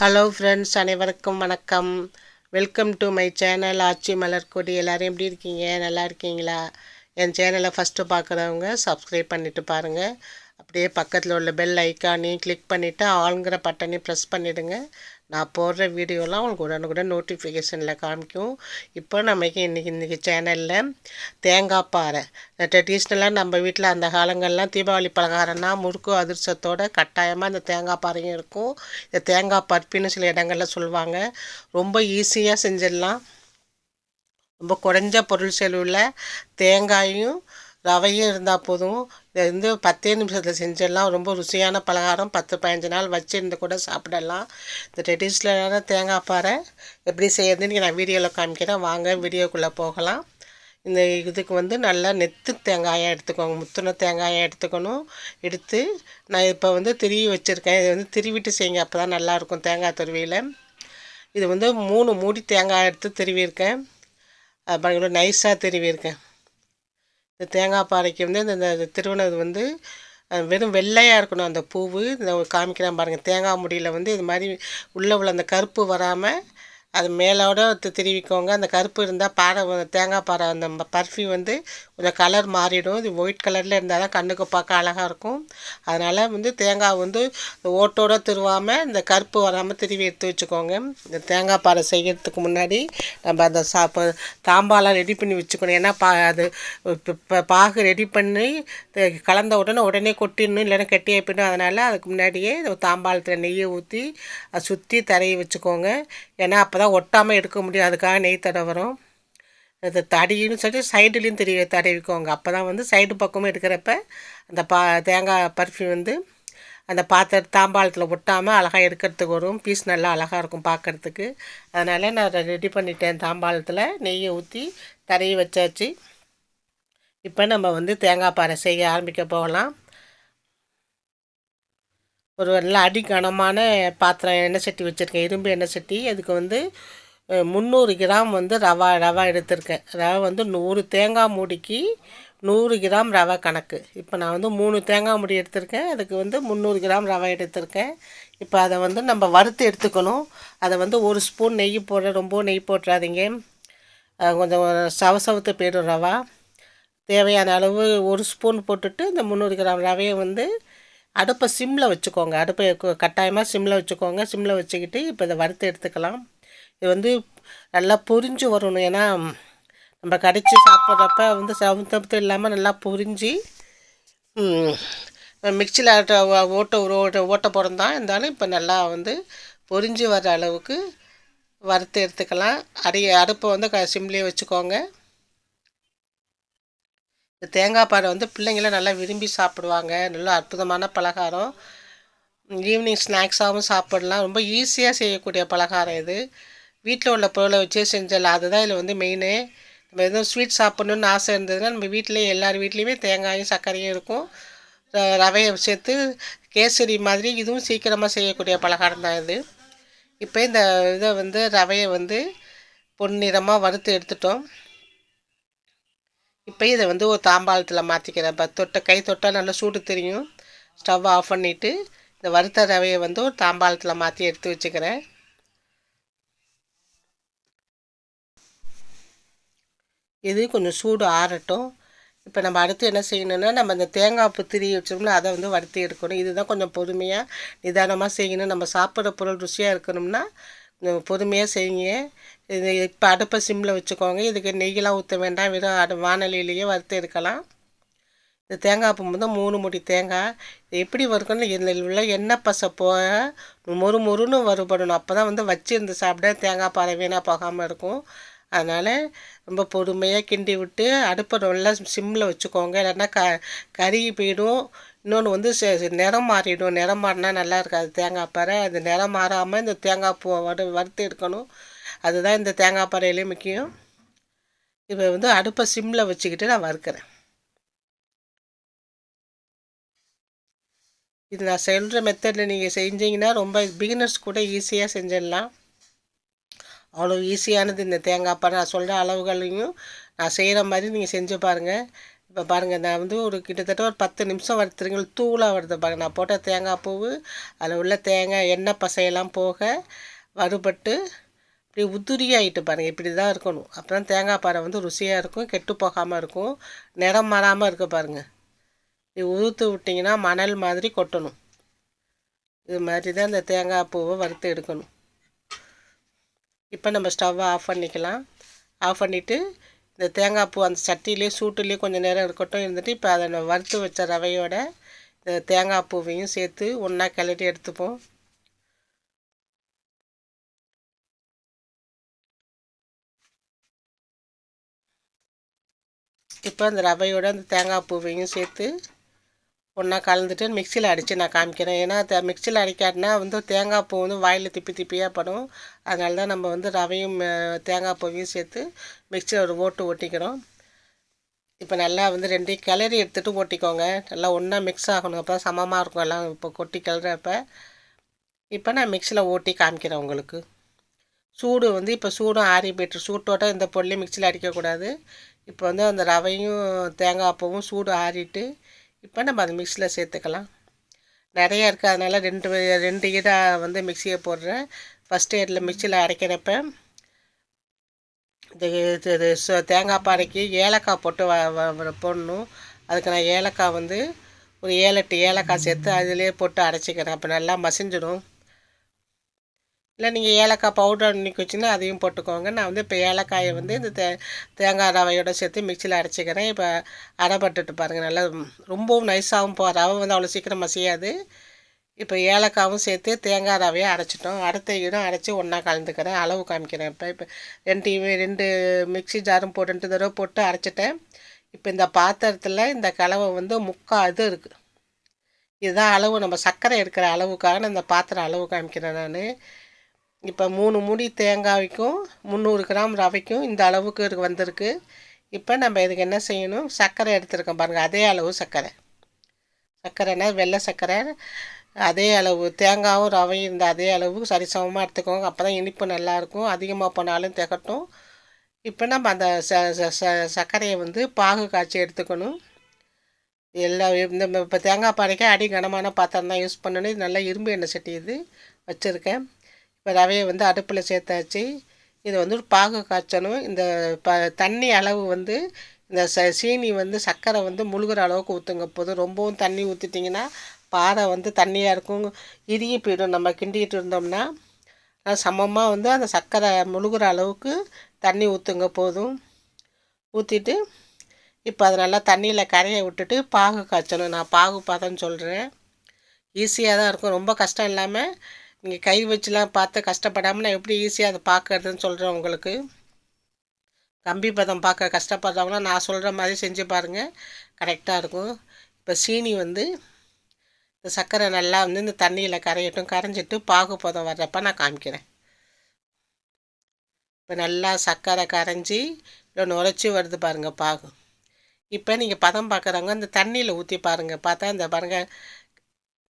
Hello friends அனைவருக்கும் வணக்கம். Welcome to my channel Aachi Malarkodi. எல்லோரும் எப்படி இருக்கீங்க? நல்லா இருக்கீங்களா? என் சேனலை ஃபஸ்ட்டு பார்க்குறவங்க சப்ஸ்கிரைப் பண்ணிவிட்டு பாருங்கள் அப்படியே பக்கத்தில் உள்ள பெல் ஐக்கானையும் கிளிக் பண்ணிவிட்டு ஆளுங்கிற பட்டனையும் ப்ரெஸ் பண்ணிவிடுங்க நான் போடுற வீடியோலாம் உங்களுக்கு உடனுக்குடன் நோட்டிஃபிகேஷனில் காமிக்கும். இப்போ நமக்கு இன்றைக்கி இன்றைக்கி சேனலில் தேங்காய் பாறை. ட்ரெடிஷ்னலாக நம்ம வீட்டில் அந்த காலங்கள்லாம் தீபாவளி பலகாரம்னா முறுக்கு அதிர்ஷ்டத்தோட கட்டாயமாக இந்த தேங்காய் பாறையும் இருக்கும். இந்த தேங்காய் பருப்பின்னு சில இடங்களில் சொல்லுவாங்க. ரொம்ப ஈஸியாக செஞ்சிடலாம். ரொம்ப குறைஞ்ச பொருள் செலவில் தேங்காயும் ரவையும் இருந்தால் போதும். இதை வந்து பத்தே நிமிஷத்தில் செஞ்சிடலாம். ரொம்ப ருசியான பலகாரம். பத்து பதினஞ்சு நாள் வச்சுருந்து கூட சாப்பிடலாம். இந்த ட்ரெடிஷ்னலான தேங்காய் பாறை. எப்படி செய்யறதுன்னு நான் வீடியோவில் காமிக்கிறேன். வாங்க வீடியோக்குள்ளே போகலாம். இந்த இதுக்கு வந்து நல்லா நெத்து தேங்காயாக எடுத்துக்கோங்க. முத்துன தேங்காயாக எடுத்துக்கணும். எடுத்து நான் இப்போ வந்து திருவி வச்சுருக்கேன். இதை வந்து திருவிட்டு செய்யுங்க. அப்போ தான் நல்லாயிருக்கும் தேங்காய் துருவியில். இது வந்து மூணு மூடி தேங்காய் எடுத்து திருவியிருக்கேன். அது நைஸாக திருவியிருக்கேன். இந்த தேங்காய் பாறைக்கு வந்து இந்த திருவனது வந்து வெறும் வெள்ளையாக இருக்கணும் அந்த பூவு. இந்த காமிக்கிறேன் பாருங்கள் தேங்காய் முடியில் வந்து இது மாதிரி உள்ளே உள்ள அந்த கருப்பு வராமல் அது மேலோட திருவிக்கோங்க. அந்த கருப்பு இருந்தால் பாறை தேங்காய் பாறை அந்த பர்ஃப்யூம் வந்து கொஞ்சம் கலர் மாறிடும். இது ஒயிட் கலரில் இருந்தால் தான் கண்ணுக்கு பார்க்க அழகாக இருக்கும். அதனால் வந்து தேங்காய் வந்து ஓட்டோட திருவாமல் இந்த கருப்பு வராமல் திருவி எடுத்து வச்சுக்கோங்க. இந்த தேங்காய் பாறை செய்கிறதுக்கு முன்னாடி நம்ம அந்த சாப்ப தாம்பாலாம் ரெடி பண்ணி வச்சுக்கணும். ஏன்னா பா அது இப்போ பாகு ரெடி பண்ணி கலந்த உடனே உடனே கொட்டிடணும். இல்லைன்னா கெட்டியாக போயிடும் அதனால் அதுக்கு முன்னாடியே தாம்பாளத்தில் நெய்யை ஊற்றி அதை சுற்றி தரையை வச்சுக்கோங்க. ஏன்னா அப்போ அதான் ஒட்டாமல் எடுக்க முடியும் அதுக்காக நெய் தடவரும் அது தடியும் சொல்லி சைடுலேயும் தெரிய தடவிக்கோங்க அப்போ தான் வந்து சைடு பக்கமும் எடுக்கிறப்ப அந்த பா தேங்காய் பர்ஃப்யூம் வந்து அந்த பாத்திர தாம்பாளத்தில் ஒட்டாமல் அழகாக எடுக்கிறதுக்கு வரும். பீஸ் நல்லா அழகாக இருக்கும் பார்க்குறதுக்கு அதனால் நான் ரெடி பண்ணிட்டேன் தாம்பாளத்தில். நெய்யை ஊற்றி தரையை வச்சாச்சு. இப்போ நம்ம வந்து தேங்காய் பாறை செய்ய ஆரம்பிக்க போகலாம். ஒரு நல்ல அடிக்கனமான பாத்திரம் எண்ணெய் சட்டி வச்சுருக்கேன். இரும்பு எண்ணெய் சட்டி. அதுக்கு வந்து முந்நூறு கிராம் வந்து ரவா ரவா எடுத்திருக்கேன். ரவை வந்து நூறு தேங்காய் மூடிக்கு நூறு கிராம் ரவை கணக்கு. இப்போ நான் வந்து மூணு தேங்காய் மூடி எடுத்திருக்கேன். அதுக்கு வந்து முந்நூறு கிராம் ரவை எடுத்திருக்கேன். இப்போ அதை வந்து நம்ம வறுத்து எடுத்துக்கணும். அதை வந்து ஒரு ஸ்பூன் நெய் போடுற ரொம்ப நெய் போட்டுறாதீங்க. கொஞ்சம் சவசவத்து போயிடும் ரவா. தேவையான அளவு ஒரு ஸ்பூன் போட்டுட்டு இந்த முந்நூறு கிராம் ரவையை வந்து அடுப்பை சிம்மில் வச்சுக்கோங்க. அடுப்பை கட்டாயமாக சிம்மில் வச்சுக்கோங்க. சிம்மில் வச்சுக்கிட்டு இப்போ இதை வறுத்து எடுத்துக்கலாம். இது வந்து நல்லா பொரிஞ்சு வரணும். ஏன்னா நம்ம கடித்து சாப்பிட்றப்ப வந்து சவுத்தப்பு இல்லாமல் நல்லா பொரிஞ்சு மிக்சியில் ஓட்ட ஓட்ட ஓட்ட பிறந்தான் தான். இருந்தாலும் இப்போ நல்லா வந்து பொரிஞ்சு வர அளவுக்கு வறுத்து எடுத்துக்கலாம். அடி அடுப்பை வந்து க சிம்லேயே வச்சுக்கோங்க. இந்த தேங்காய் பாறை வந்து பிள்ளைங்களாம் நல்லா விரும்பி சாப்பிடுவாங்க. நல்லா அற்புதமான பலகாரம். ஈவினிங் ஸ்நாக்ஸாகவும் சாப்பிடலாம். ரொம்ப ஈஸியாக செய்யக்கூடிய பலகாரம் இது. வீட்டில் உள்ள பொருளை வச்சே செஞ்சிடலாம். அதுதான் இதில் வந்து மெயினு நம்ம எதுவும் ஸ்வீட் சாப்பிட்ணுன்னு ஆசை இருந்ததுன்னா நம்ம வீட்டிலே எல்லார் வீட்லேயுமே தேங்காயும் சர்க்கரையும் இருக்கும். ரவையை சேர்த்து கேசரி மாதிரி இதுவும் சீக்கிரமாக செய்யக்கூடிய பலகாரம் தான் இது. இப்போ இந்த இதை வந்து ரவையை வந்து பொன்னிறமாக வறுத்து எடுத்துட்டோம். இப்போ இதை வந்து ஒரு தாம்பாளத்தில் மாற்றிக்கிறேன் இப்போ தொட்ட கை தொட்டால் நல்லா சூடு தெரியும். ஸ்டவ் ஆஃப் பண்ணிவிட்டு இந்த வறுத்த ரவையை வந்து ஒரு தாம்பாளத்தில் மாற்றி எடுத்து வச்சுக்கிறேன். இது கொஞ்சம் சூடு ஆறட்டும். இப்போ நம்ம அடுத்து என்ன செய்யணும்னா நம்ம இந்த தேங்காய் புத்திரி வச்சோம்னா அதை வந்து வறுத்து எடுக்கணும். இதுதான் கொஞ்சம் பொறுமையாக நிதானமாக செய்யணும். நம்ம சாப்பிட்ற பொருள் ருசியாக இருக்கணும்னா பொறுமையாக செய்யுங்க. இது இப்போ அடுப்பை சிம்மில் வச்சுக்கோங்க. இதுக்கு நெய்யெலாம் ஊற்ற வேண்டாம். வெறும் அடு வானலிலேயே வறுத்து எடுக்கலாம். இந்த தேங்காய் பூ வந்து மூணு முடி தேங்காய். இது எப்படி வறுக்கணும் இதில் உள்ள எண்ணெய் பசை போக மொறு மொறுன்னு வறுபடணும். அப்போ தான் வந்து வச்சுருந்து சாப்பிட தேங்காய் பாறை வீணாக போகாமல் இருக்கும். அதனால் ரொம்ப பொறுமையாக கிண்டி விட்டு அடுப்பை நல்லா சிம்மில் வச்சுக்கோங்க. இல்லைன்னா க கருகி போயிடும். இன்னொன்று வந்து நிறம் மாறிடும். நிறம் மாறினா நல்லா இருக்காது. தேங்காய் பாறை அது நிறம் மாறாமல் இந்த தேங்காய் பூவை வறு வறுத்து எடுக்கணும். அதுதான் இந்த தேங்காய் பாறையிலே முக்கியம். இப்போ வந்து அடுப்பை சிம்மில் வச்சுக்கிட்டு நான் வறுக்கிறேன். இது நான் சொல்கிற மெத்தடில் நீங்கள் செஞ்சீங்கன்னா ரொம்ப பிகினர்ஸ் கூட ஈஸியாக செஞ்சிடலாம். அவ்வளோ ஈஸியானது இந்த தேங்காய் பாறை. நான் சொல்கிற அளவுகளையும் நான் செய்கிற மாதிரி நீங்கள் செஞ்சு பாருங்கள் இப்போ பாருங்கள் நான் வந்து ஒரு கிட்டத்தட்ட ஒரு பத்து நிமிஷம் வறுத்துருங்க தூளாக வருது பாருங்கள் நான் போட்ட தேங்காய் பூ அதில் உள்ள தேங்காய் எண்ணெய் பசையெல்லாம் போக வறுபட்டு இப்படி உதிரியாகிட்டு பாருங்கள் இப்படி தான் இருக்கணும். அப்புறம் தேங்காய் பாறை வந்து ருசியாக இருக்கும் கெட்டு போகாமல் இருக்கும். நிறம் மாறாமல் இருக்க பாருங்கள் இப்படி உதுத்து விட்டிங்கன்னா மணல் மாதிரி கொட்டணும். இது மாதிரி தான் இந்த தேங்காய் பூவை வறுத்து எடுக்கணும். இப்போ நம்ம ஸ்டவ்வை ஆஃப் பண்ணிக்கலாம். ஆஃப் பண்ணிவிட்டு இந்த தேங்காய் பூ அந்த சட்டிலேயே சூட்டுலேயே கொஞ்சம் நேரம் இருக்கட்டும் இருந்துட்டு இப்போ அதை வறுத்து வச்ச ரவையோட இந்த தேங்காய் பூவையும் சேர்த்து ஒன்றா கிளறி எடுத்துப்போம். இப்போ அந்த ரவையோட அந்த தேங்காய் பூவையும் சேர்த்து ஒன்றா கலந்துட்டு மிக்சியில் அடித்து நான் காமிக்கிறேன். ஏன்னா மிக்சியில் அடிக்காட்டினா வந்து தேங்காய் பூ வந்து வாயில் திப்பி திப்பியாக படும். அதனால தான் நம்ம வந்து ரவையும் தேங்காய் பூவையும் சேர்த்து மிக்சியில் ஒரு ஓட்டு ஓட்டிக்கிறோம். இப்போ நல்லா வந்து ரெண்டையும் கிளறி எடுத்துகிட்டு ஓட்டிக்கோங்க. நல்லா ஒன்றா மிக்ஸ் ஆகணும். அப்போ சமமாக இருக்கும். எல்லாம் இப்போ கொட்டி கிளறப்ப. இப்போ நான் மிக்சியில் ஓட்டி காமிக்கிறேன் உங்களுக்கு. சூடு வந்து இப்போ சூடும் ஆறி போய்ட்டு சூட்டோட இந்த பொருளையும் மிக்சியில் அடிக்கக்கூடாது. இப்போ வந்து அந்த ரவையும் தேங்காய் பூவும் சூடு ஆறிட்டு இப்போ நம்ம அது மிக்சியில் சேர்த்துக்கலாம். நிறையா இருக்குது அதனால் ரெண்டு ரெண்டு ஈடாக வந்து மிக்சியை போடுறேன். ஃபஸ்ட் இயரில் மிக்சியில் அரைக்கிறப்ப இது தேங்காய் பாறைக்கு ஏலக்காய் போட்டு வ போடணும். அதுக்கு நான் ஏலக்காய் வந்து ஒரு ஏழு எட்டு ஏலக்காய் சேர்த்து அதிலே போட்டு அரைச்சிக்கிறேன். அப்போ நல்லா மசிஞ்சிடும். இல்லை நீங்கள் ஏலக்காய் பவுடர் இன்னைக்கு வச்சுன்னா அதையும் போட்டுக்கோங்க. நான் வந்து இப்போ ஏலக்காயை வந்து இந்த தே தேங்காய் ரவையோடு சேர்த்து மிக்சியில் அரைச்சிக்கிறேன். இப்போ அரைப்பட்டுட்டு பாருங்கள் நல்லா ரொம்பவும் நைஸாகவும் போ ரவை வந்து அவ்வளோ சீக்கிரம் மசியாது. இப்போ ஏலக்காவும் சேர்த்து தேங்காய் ரவையை அரைச்சிட்டோம். அடுத்த இடம் அரைச்சி ஒன்றா கலந்துக்கிறேன். அளவு காமிக்கிறேன். இப்போ இப்போ ரெண்டு ரெண்டு மிக்சி ஜாரும் போட்டு ரெண்டு தடவை போட்டு அரைச்சிட்டேன். இப்போ இந்த பாத்திரத்தில் இந்த கலவை வந்து முக்கால் இது இருக்குது இதுதான் அளவு. நம்ம சர்க்கரை எடுக்கிற அளவுக்காக நான் இந்த பாத்திரம் அளவு காமிக்கிறேன் நான். இப்போ மூணு முடி தேங்காய்க்கும் முந்நூறு கிராம் ரவைக்கும் இந்த அளவுக்கு வந்திருக்கு. இப்போ நம்ம இதுக்கு என்ன செய்யணும்? சர்க்கரை எடுத்துருக்கோம் பாருங்கள் அதே அளவு சர்க்கரை. சர்க்கரைனா வெள்ளை சர்க்கரை அதே அளவு தேங்காயும் ரவையும் இருந்த அதே அளவு சரிசமமாக எடுத்துக்கோங்க. அப்போ தான் இனிப்பு நல்லாயிருக்கும் அதிகமாக போனாலும் திகட்டும். இப்போ நம்ம அந்த ச சர்க்கரையை வந்து பாகு காய்ச்சி எடுத்துக்கணும். எல்லா இந்த இப்போ தேங்காய் பாறைக்கு அடி கனமான பாத்திரம் தான் யூஸ் பண்ணணும். இது நல்லா இரும்பு எண்ணெய் சட்டி இது வச்சுருக்கேன். இப்போ ரவையை வந்து அடுப்பில் சேர்த்தாச்சு. இது வந்து ஒரு பாகு காய்ச்சணும். இந்த ப தண்ணி அளவு வந்து இந்த ச சீனி வந்து சர்க்கரை வந்து முழுகிற அளவுக்கு ஊற்றுங்க போதும் ரொம்பவும் தண்ணி ஊற்றிட்டிங்கன்னா பாறை வந்து தண்ணியாக இருக்கும். இறுகி போயிடும். நம்ம கிண்டிகிட்டு இருந்தோம்னா சமமாக வந்து அந்த சர்க்கரை முழுகிற அளவுக்கு தண்ணி ஊற்றுங்க போதும். ஊற்றிட்டு இப்போ அதை நல்லா தண்ணியில் கரையை விட்டுட்டு பாகு காய்ச்சணும். நான் பாகு பாதம்னு சொல்கிறேன் ஈஸியாக தான் இருக்கும். ரொம்ப கஷ்டம் இல்லாமல் நீங்கள் கை வச்சுலாம் பார்த்து கஷ்டப்படாமல் நான் எப்படி ஈஸியாக அதை பார்க்கறதுன்னு சொல்கிறேன் உங்களுக்கு. கம்பி பதம் பார்க்க கஷ்டப்படுறவங்களாம் நான் சொல்கிற மாதிரி செஞ்சு பாருங்கள் கரெக்டாக இருக்கும். இப்போ சீனி வந்து இந்த சர்க்கரை நல்லா வந்து இந்த தண்ணியில் கரையட்டும் கரைஞ்சிட்டு பாகு பதம் வர்றப்ப நான் காமிக்கிறேன். இப்போ நல்லா சர்க்கரை கரைஞ்சி இல்லை நுரைச்சி வருது பாருங்கள் பாகு. இப்போ நீங்கள் பதம் பார்க்குறவங்க அந்த தண்ணியில் ஊற்றி பாருங்கள் பார்த்தா இந்த பாருங்கள்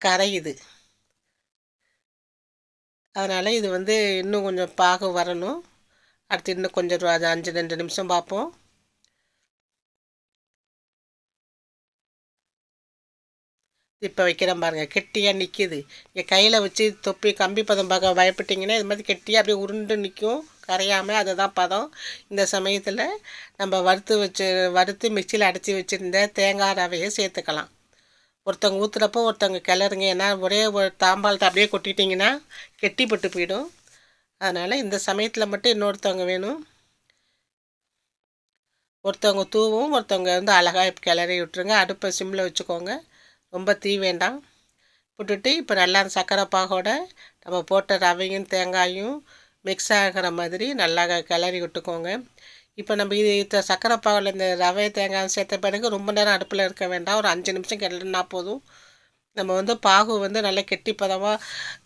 கரையுது. அதனால் இது வந்து இன்னும் கொஞ்சம் பாகு வரணும். அடுத்து இன்னும் கொஞ்சம் அது அஞ்சு ரெண்டு நிமிஷம் பார்ப்போம் இப்போ வைக்கிறேன் பாருங்கள் கெட்டியாக நிற்கிது இங்கே கையில் வச்சு தொப்பி கம்பி பதம் பார்க்க பயப்பட்டிங்கன்னா இது மாதிரி கெட்டியாக அப்படியே உருண்டு நிற்கும் கரையாமல் அதுதான் பதம். இந்த சமயத்தில் நம்ம வறுத்து வச்சு வறுத்து மிக்சியில் அடைச்சி வச்சுருந்த தேங்காய் ரவையை சேர்த்துக்கலாம். ஒருத்தவங்க ஊற்றுறப்போ ஒருத்தவங்க கிளறுங்க. ஏன்னா ஒரே ஒரு தாம்பாளத்தை அப்படியே கொட்டிட்டிங்கன்னா கெட்டிப்பட்டு போயிடும். அதனால் இந்த சமயத்தில் மட்டும் இன்னொருத்தவங்க வேணும். ஒருத்தவங்க தூவும் ஒருத்தவங்க வந்து அழகாக கிளறி விட்டுருங்க. அடுப்பை சிம்மில் வச்சுக்கோங்க. ரொம்ப தீ வேண்டாம். விட்டுட்டு இப்போ நல்லா சர்க்கரை பாகோட நம்ம போட்ட ரவையும் தேங்காயும் மிக்ஸ் ஆகிற மாதிரி நல்லா கிளறி விட்டுக்கோங்க. இப்போ நம்ம இது சக்கரை பாவில் இந்த ரவை தேங்காய் சேர்த்த பிறகு ரொம்ப நேரம் அடுப்பில் இருக்க வேண்டாம். ஒரு அஞ்சு நிமிஷம் கிளறினா போதும். நம்ம வந்து பாகு வந்து நல்லா கெட்டி பதமாக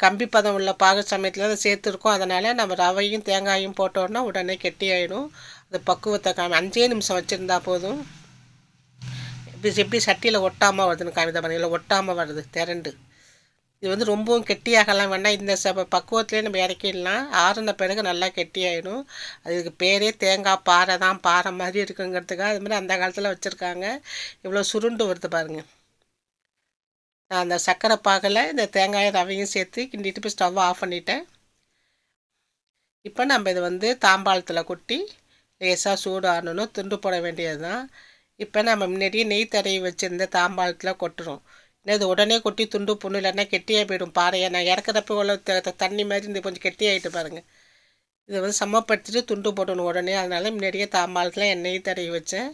கம்பி பதம் உள்ள பாகு சமயத்தில் அதை சேர்த்துருக்கோம். அதனால் நம்ம ரவையும் தேங்காயும் போட்டோன்னா உடனே கெட்டி ஆகிடும் அது பக்குவத்தை காமி அஞ்சே நிமிஷம் வச்சுருந்தா போதும். இப்படி எப்படி சட்டியில் ஒட்டாமல் வருதுன்னு காமிதான் பாருங்கள் ஒட்டாமல் வருது திரண்டு. இது வந்து ரொம்பவும் கெட்டியாகலாம் வேண்டாம். இந்த ச பக்குவத்துலேயே நம்ம இறக்கிடலாம். ஆறுன பிறகு நல்லா கெட்டியாயிடும். அதுக்கு பேரே தேங்காய் பாறை தான் பாறை மாதிரி இருக்குங்கிறதுக்காக அது மாதிரி அந்த காலத்தில் வச்சுருக்காங்க. இவ்வளோ சுருண்டு வருது பாருங்கள் நான் அந்த சர்க்கரை பாகில் இந்த தேங்காயை ரவையும் சேர்த்து கிண்டிட்டு போய் ஸ்டவ் ஆஃப் பண்ணிட்டேன். இப்போ நம்ம இதை வந்து தாம்பாளத்தில் கொட்டி லேசாக சூடு ஆடணும் துண்டு போட வேண்டியது தான் இப்போ நம்ம முன்னாடியே நெய் தடவி வச்சுருந்த தாம்பாளத்தில் கொட்டுறோம். இது உடனே கொட்டி துண்டு புண்ணு இல்லைன்னா கெட்டியாக போயிடும். பாறையை நான் இறக்குறப்ப உள்ள தண்ணி மாதிரி இந்த கொஞ்சம் கெட்டியாகிட்டு பாருங்கள் இதை வந்து சமப்படுத்திட்டு துண்டு போடணும் உடனே. அதனால் முன்னாடியே தாம்பாளத்தில் எண்ணெயை தடவி வச்சேன்.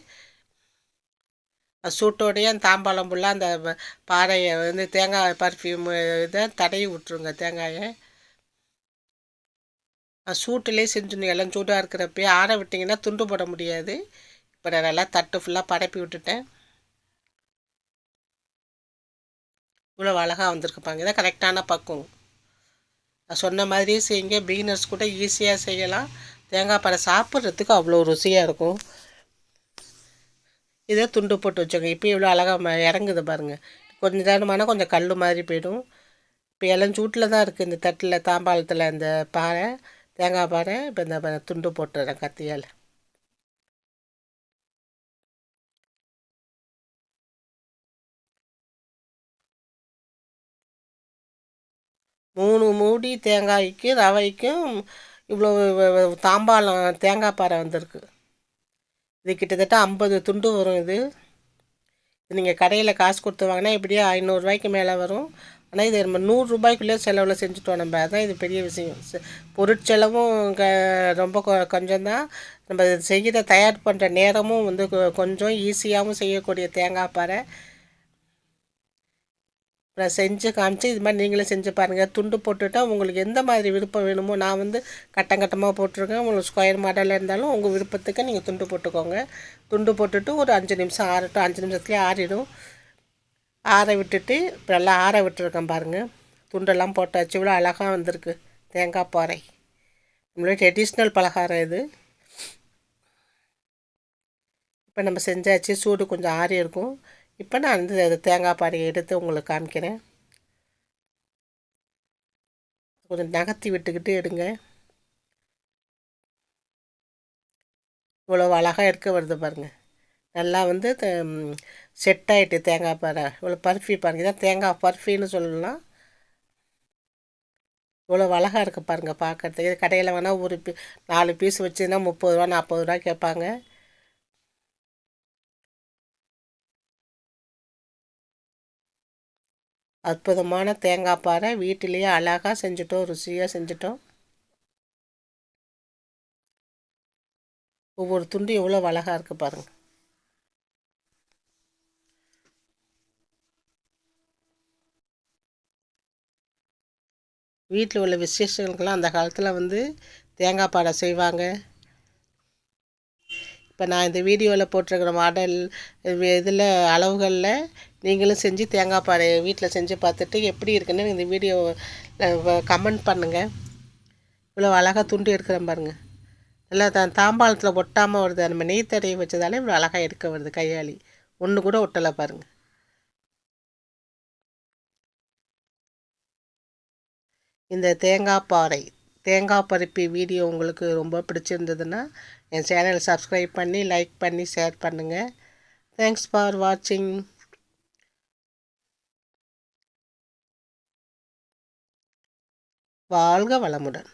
சூட்டோடையே அந்த தாம்பாளம் ஃபுல்லாக அந்த பாறையை வந்து தேங்காய் பர்ஃப்யூம் இதை தடவி விட்ருங்க தேங்காயை. சூட்டிலே செஞ்சுணும் எல்லாம் சூடாக இருக்கிறப்ப ஆற விட்டிங்கன்னா துண்டு போட முடியாது. இப்போ நான் நல்லா தட்டு ஃபுல்லாக பரப்பி விட்டுட்டேன். இவ்வளோ அழகாக வந்திருக்குப்பாங்க இதான் கரெக்டான பக்குவம். நான் சொன்ன மாதிரியே செய்யுங்க. பிகினர்ஸ் கூட ஈஸியாக செய்யலாம். தேங்காய் பாறை சாப்பிட்றதுக்கு அவ்வளோ ருசியாக இருக்கும். இதே துண்டு போட்டு வச்சோங்க இப்போ இவ்வளோ அழகாக இறங்குது பாருங்கள் கொஞ்சம் நேரமான கொஞ்சம் கல் மாதிரி போயிடும். இப்போ இளஞ்சூட்டில் தான் இருக்குது இந்த தட்டில் தாம்பாளத்தில் இந்த பாறை தேங்காய் பாறை இப்போ இந்த துண்டு போட்டுறேன் கத்தியால். மூணு மூடி தேங்காய்க்கு ரவைக்கும் இவ்வளோ தாம்பாளம் தேங்காய் பாறை வந்திருக்கு. இது கிட்டத்தட்ட ஐம்பது துண்டு வரும் இது. நீங்கள் கடையில் காசு கொடுத்து வாங்கினா இப்படியே ஐநூறுரூவாய்க்கு மேலே வரும். ஆனால் இது நம்ம நூறுரூபாய்க்குள்ளே செலவில் செஞ்சுட்டோம் நம்ம. அதான் இது பெரிய விஷயம். பொருட்செலவும் க ரொம்ப கொஞ்சம்தான். நம்ம செய்கிற தயார் பண்ணுற நேரமும் வந்து கொஞ்சம் ஈஸியாகவும் செய்யக்கூடிய தேங்காய் பாறை. நான் செஞ்சு காமிச்சு இது மாதிரி நீங்களே செஞ்சு பாருங்கள் துண்டு போட்டுவிட்டால் உங்களுக்கு எந்த மாதிரி விருப்பம் வேணுமோ நான் வந்து கட்டம் கட்டமாக போட்டிருக்கேன். உங்களுக்கு ஸ்கொயர் மாடலில் இருந்தாலும் உங்கள் விருப்பத்துக்கு நீங்கள் துண்டு போட்டுக்கோங்க. துண்டு போட்டுட்டு ஒரு அஞ்சு நிமிஷம் ஆறட்டும். அஞ்சு நிமிஷத்துலேயே ஆறிடும். ஆற விட்டுட்டு இப்போ நல்லா ஆற விட்டுருக்கேன் பாருங்கள் துண்டெல்லாம் போட்டாச்சு. இவ்வளோ அழகாக வந்திருக்கு. தேங்காய் பாறை. நம்மளோட ட்ரெடிஷ்னல் பலகாரம் இது. இப்போ நம்ம செஞ்சாச்சு. சூடு கொஞ்சம் ஆறி இருக்கும் இப்போ நான் வந்து தேங்காய் பாறையை எடுத்து உங்களுக்கு காமிக்கிறேன். கொஞ்சம் நகர்த்தி விட்டுக்கிட்டு எடுங்க. இவ்வளோ அழகாக எடுக்க வருது பாருங்கள் நல்லா வந்து செட் ஆகிட்டு தேங்காய் பாறை இவ்வளோ பர்ஃபி பாருங்கள் இதான் தேங்காய் பர்ஃபின்னு சொல்லலாம். இவ்வளோ அழகாக இருக்குது பாருங்கள் பார்க்குறதுக்கு கடையில் வேணால் ஒரு பீ நாலு பீஸ் வச்சுன்னா முப்பது ரூபா நாற்பது ரூபா கேட்பாங்க. அற்புதமான தேங்காய் பாறை. வீட்டிலேயே அழகாக செஞ்சிட்டோம் ருசியாக செஞ்சிட்டோம். ஒவ்வொரு துண்டு எவ்வளோ அழகாக இருக்குது பாருங்கள் வீட்டில் உள்ள விசேஷங்களுக்கெல்லாம் அந்த காலத்தில் வந்து தேங்காய் பாடை செய்வாங்க. இப்போ நான் இந்த வீடியோவில் போட்டிருக்கிற மாடல் இதில் அளவுகளில் நீங்களும் செஞ்சு தேங்காய் பாறை வீட்டில் செஞ்சு பார்த்துட்டு எப்படி இருக்குன்னு இந்த வீடியோ கமெண்ட் பண்ணுங்கள் இவ்வளோ அழகாக துண்டு எடுக்கிறேன் பாருங்கள் நல்லா தான் தாம்பாளத்தில் ஒட்டாமல் வருது. நம்ம நெய் தடையை வச்சதாலே இவ்வளோ அழகாக எடுக்க வருது கையாளி. ஒன்று கூட ஒட்டலை பாருங்கள் இந்த தேங்காய் பாறை தேங்காய் பருப்பி வீடியோ உங்களுக்கு ரொம்ப பிடிச்சிருந்ததுன்னா என் சேனலை சப்ஸ்கிரைப் பண்ணி லைக் பண்ணி ஷேர் பண்ணுங்கள் தேங்க்ஸ் ஃபார் வாட்சிங் வாழ்க வளமுடன்.